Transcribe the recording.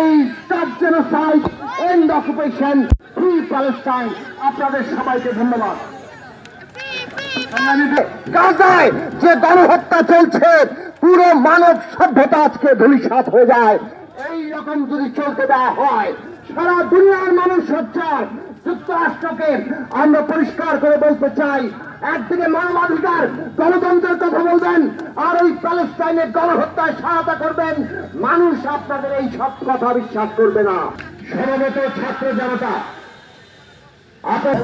এই তার genocide and occupation free Palestine আপনাদের সবাইকে ধন্যবাদ। গাজায় যে গণহত্যা চলছে, পুরো মানব সভ্যতা আজকে ধূলিসাত হয়ে যায়। এই রকম যদি চলতে দেওয়া হয় সারা দুনিয়ার মানুষ সোচ্চার যুক্তরাষ্ট্রকে আমরা পরিষ্কার করে বলতে চাই। একদিকে মানবাধিকার, গণতন্ত্রের কথা বলবেন, আর ওই প্যালেস্টাইনের গণহত্যায় সহায়তা করবেন। মানুষ আপনাদের এই সব কথা বিশ্বাস করবে না। সমবেত ছাত্র জনতা, আপনার